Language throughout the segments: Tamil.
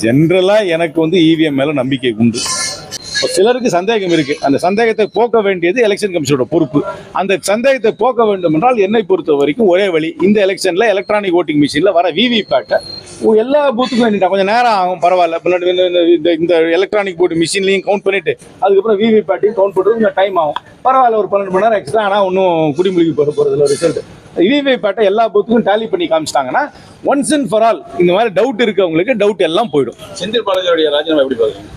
ஜென்ரலாக எனக்கு வந்து இவிஎம் மேலே நம்பிக்கை உண்டு. சிலருக்கு சந்தேகம் இருக்கு. அந்த சந்தேகத்தை போக்க வேண்டியது எலெக்ஷன் கமிஷனோட பொறுப்பு. அந்த சந்தேகத்தை போக்க வேண்டும் என்றால் என்னை பொறுத்த வரைக்கும் ஒரே வழி இந்த எலெக்ஷன்ல எலக்ட்ரானிக் ஓட்டிங் மிஷின்ல வர விவிபேட்டை எல்லா பூத்துக்கும் வேண்டிட்டா கொஞ்சம் நேரம் ஆகும் பரவாயில்ல. பின்னாடி இந்த- இந்த- இந்த எலக்ட்ரானிக் போட்டு மிஷின்லையும் கவுண்ட் பண்ணிட்டு அதுக்கப்புறம் விவிபேட்டையும் கவுண்ட் பண்ணுறது கொஞ்சம் டைம் ஆகும். பரவாயில்ல ஒரு பன்னெண்டு மணி நேரம் எக்ஸ்ட்ரா ஆனால் ஒன்றும் குடிமொழிக்கு போகிற போகிறதுல ரிசல்ட் விவி பேட்டை எல்லா பூத்துக்கும் டேலி பண்ணி காமிச்சிட்டாங்கன்னா ஒன்ஸ் அண்ட் ஃபார் ஆல் இந்த மாதிரி டவுட் இருக்கவங்களுக்கு டவுட் எல்லாம் போயிடும். செந்தில் பாலாஜியோடைய ராஜினாமா எப்படி பாக்குறீங்க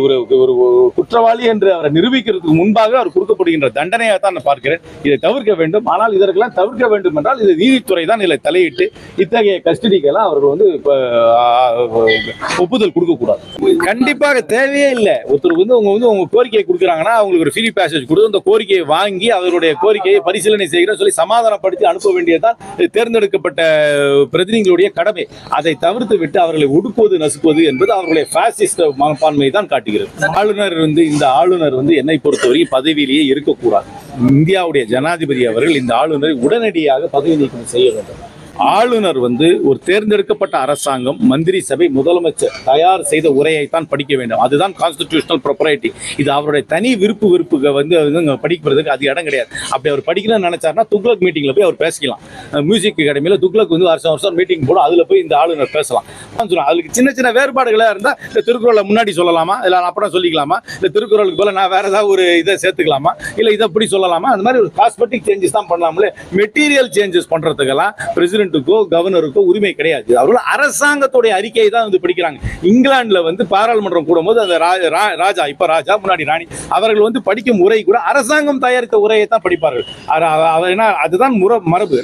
ஒரு ஒரு குற்றவாளி என்று அவரை நிரூபிக்கிறதுக்கு முன்பாக அவர் கொடுக்கப்படுகின்ற தண்டனையாக தான் நான் பார்க்கிறேன். இதை தவிர்க்க வேண்டும். ஆனால் இதற்கெல்லாம் தவிர்க்க வேண்டும் என்றால் இது நீதித்துறை தான் இதில் தலையிட்டு இத்தகைய கஸ்டடிக்கெல்லாம் அவர்கள் வந்து ஒப்புதல் கொடுக்கக்கூடாது. கண்டிப்பாக தேவையே இல்லை. ஒருத்தருக்கு வந்து அவங்க வந்து உங்க கோரிக்கையை கொடுக்குறாங்கன்னா அவங்களுக்கு ஒரு ஃப்ரீ பேசேஜ் கொடுத்து அந்த கோரிக்கையை வாங்கி அவருடைய கோரிக்கையை பரிசீலனை செய்கிறோம் சொல்லி சமாதானப்படுத்தி அனுப்ப வேண்டியதுதான் தேர்ந்தெடுக்கப்பட்ட பிரதிநிதிகளுடைய கடமை. அதை தவிர்த்து விட்டு அவர்களை ஒடுக்குவது நசுக்குவது என்பது அவர்களுடைய பாசிஸ்ட் மனப்பான்மை தான் காட்டுகிறது. ஆளுநர் வந்து இந்த ஆளுநர் வந்து என்னை பொறுத்தவரைக்கும் பதவியிலேயே இருக்கக்கூடாது. இந்தியாவுடைய ஜனாதிபதி அவர்கள் இந்த ஆளுநரை உடனடியாக பதவி நீக்கம் செய்ய வேண்டும். ஆளுநர் வந்து ஒரு தேர்ந்தெடுக்கப்பட்ட அரசாங்கம் மந்திரி சபை முதலமைச்சர் தயார் செய்த உரையை தான் படிக்க வேண்டும். அதுதான் கான்ஸ்டிடியூஷனல் ப்ரொப்பரேட்டி இது அவருடைய தனி விருப்பு விருப்பு வந்து படிக்கிறதுக்கு அது இடம் கிடையாது. அப்படி அவர் படிக்கணும்னு நினைச்சாருன்னா துக்ளக் மீட்டிங்ல போய் அவர் பேசிக்கலாம். மியூசிக் அகாடமியில துக்ளக் வந்து வருஷம் வருஷம் மீட்டிங் போடும். அதுல போய் இந்த ஆளுநர் பேசலாம். அதுக்கு சின்ன சின்ன வேறுபாடுகளாக இருந்தா இந்த திருக்குறளை முன்னாடி சொல்லலாமா? இல்ல அப்புறம் சொல்லிக்கலாமா? இந்த திருக்குறளுக்கு போல நான் வேற ஏதாவது ஒரு இதை சேர்த்துக்கலாமா? இல்ல இதை அப்படி சொல்லலாமா? அந்த மாதிரி ஒரு காஸ்மெட்டிக் சேஞ்சஸ் தான் பண்ணலாம்ல. மெட்டீரியல் சேஞ்சஸ் பண்றதுக்கெல்லாம் பிரசிடென்ட்டுக்கோ கவர்னருக்கோ உரிமை கிடையாது. அவர்கள் அரசாங்கத்துடைய அறிக்கையை தான் வந்து படிக்கிறாங்க. இங்கிலாந்துல வந்து பாராளுமன்றம் கூடும்போது அந்த ராஜா இப்ப ராஜா முன்னாடி ராணி அவர்கள் வந்து படிக்கும் உரை கூட அரசாங்கம் தயாரித்த உரையை தான் படிப்பார்கள். அதுதான் முற மரபு.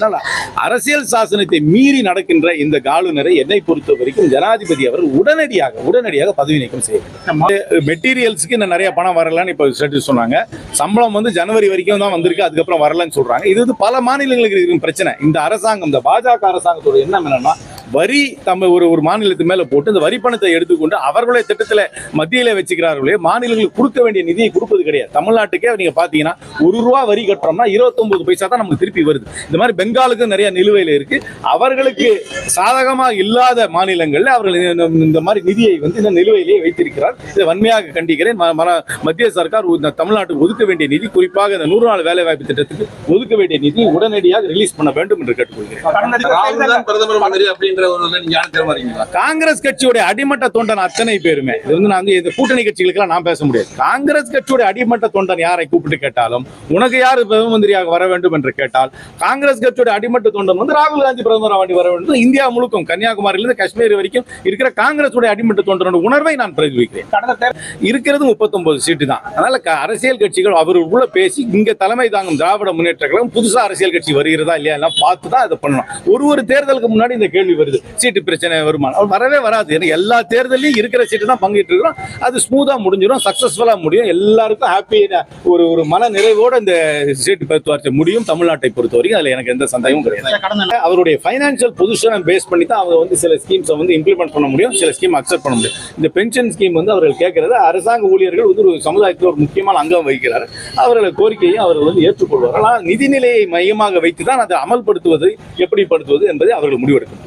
அரசியல் சாசனத்தை மீறி நடக்கின்ற இந்த ஆளுநரை என்னை பொறுத்த வரைக்கும் ஜனாதிபதி அவர் உடனடியாக உடனடியாக பதவி நீக்கம் செய்ய வேண்டும். மெட்டீரியல்ஸ்க்கு இன்னும் நிறைய பணம் வரலன்னு இப்போ ஸ்டேட்டஸ் சொன்னாங்க. சம்பளம் வந்து ஜனவரி வரைக்கும் தான் வந்திருக்கு அதுக்கப்புறம் வரலன்னு சொல்றாங்க. இது வந்து பல மாநிலங்களுக்கு இருக்கும் பிரச்சனை. இந்த அரசாங்கம் இந்த பாஜக பாஜக அரசாங்கத்தோட எண்ணம் என்னன்னா வரி தம்மை ஒரு ஒரு மாநிலத்து மேல போட்டு இந்த வரி பணத்தை எடுத்துக்கொண்டு அவர்களுடைய திட்டத்துல மத்தியில வச்சுக்கிறார்களே மாநிலங்களுக்கு கொடுக்க வேண்டிய நிதியை கொடுப்பது கிடையாது. தமிழ்நாட்டுக்கே நீங்க பாத்தீங்கன்னா ஒரு ரூபா வரி கட்டுறோம்னா 29 பைசா தான் நமக்கு திருப்பி வருது. இந்த மாதிரி பெங்காலுக்கு நிறைய நிலுவையில இருக்கு. அவர்களுக்கு சாதகமா இல்லாத மாநிலங்கள்ல அவர்கள் இந்த- மாதிரி நிதியை வந்து இந்த நிலுவையிலேயே வைத்திருக்கிறார். இதை வன்மையாக கண்டிக்கிறேன். ம- மத்திய சர்க்கார் இந்த தமிழ்நாட்டுக்கு ஒதுக்க வேண்டிய நிதி குறிப்பாக இந்த நூறு நாள் வேலை வாய்ப்பு திட்டத்துக்கு ஒதுக்க வேண்டிய நிதி உடனடியாக ரிலீஸ் பண்ண வேண்டும் என்று கேட்டுக்கொள்கிறேன். காங்கிரஸ் கட்சியுடைய அடிமட்ட தொண்டன் அத்தனை பேருமே. இது வந்து நான் இந்த கூட்டணி கட்சிகளுக்கெல்லாம் நான் பேச முடியாது. காங்கிரஸ் கட்சியுடைய அடிமட்ட தொண்டன் யாரை கூப்பிட்டு கேட்டாலும் உனக்கு யார் பிரதம மந்திரியாக வர வேண்டும் என்று கேட்டால் காங்கிரஸ் கட்சியுடைய அடிமட்ட தொண்டன் வந்து ராகுல் காந்தி பிரதமர் வேண்டி வர வேண்டும். இந்தியா முழுக்கும் கன்னியாகுமரியிலிருந்து காஷ்மீர் வரைக்கும் இருக்கிற காங்கிரஸ் உடைய அடிமட்ட தொண்டனோட உணர்வை நான் பிரதிபலிக்கிறேன். இருக்கிறது 39 சீட்டு தான். அதனால அரசியல் கட்சிகள் அவர்களுக்குள்ள பேசி இங்க தலைமை தாங்கும் திராவிட முன்னேற்ற கழகம் புதுசா அரசியல் கட்சி வருகிறதா இல்லையா எல்லாம் பார்த்து தான் அதை பண்ணணும். ஒரு ஒரு தேர்தலுக்கு முன்னாடி இந்த கேள்வி வருது. சீட்டு பிரச்சனை வருமா? அது வரவே வராது. ஏன்னா எல்லா தேர்தலையும் இருக்கிற சீட்டு தான் பங்கிட்டு இருக்கிறோம் அது ஸ்மூதா முடிஞ்சிடும் சக்சஸ்ஃபுல்லா முடியும். எல்லாருக்கும் ஹாப்பி ஒரு ஒரு மன நிறைவோட இந்த சீட்டு பேச்சுவார்த்தை முடியும் தமிழ்நாட்டை பொறுத்த வரைக்கும் அதுல எனக்கு எந்த சந்தேகமும் கிடையாது. அவருடைய ஃபைனான்சியல் பொசிஷனை பேஸ் பண்ணி தான் அவங்க வந்து சில ஸ்கீம்ஸை வந்து இம்ப்ளிமெண்ட் பண்ண முடியும். சில ஸ்கீம் அக்செப்ட் பண்ண முடியும். இந்த பென்ஷன் ஸ்கீம் வந்து அவர்கள் கேட்கறது அரசாங்க ஊழியர்கள் வந்து ஒரு சமுதாயத்தில் ஒரு முக்கியமான அங்கம் வகிக்கிறார். அவர்கள் கோரிக்கையை அவர்கள் வந்து ஏற்றுக்கொள்வார்கள். ஆனால் நிதிநிலையை மையமாக வைத்து தான் அதை அமல்படுத்துவது எப்படி படுத்துவது என்பதை அவர்கள் முடிவெடுக்கணும்.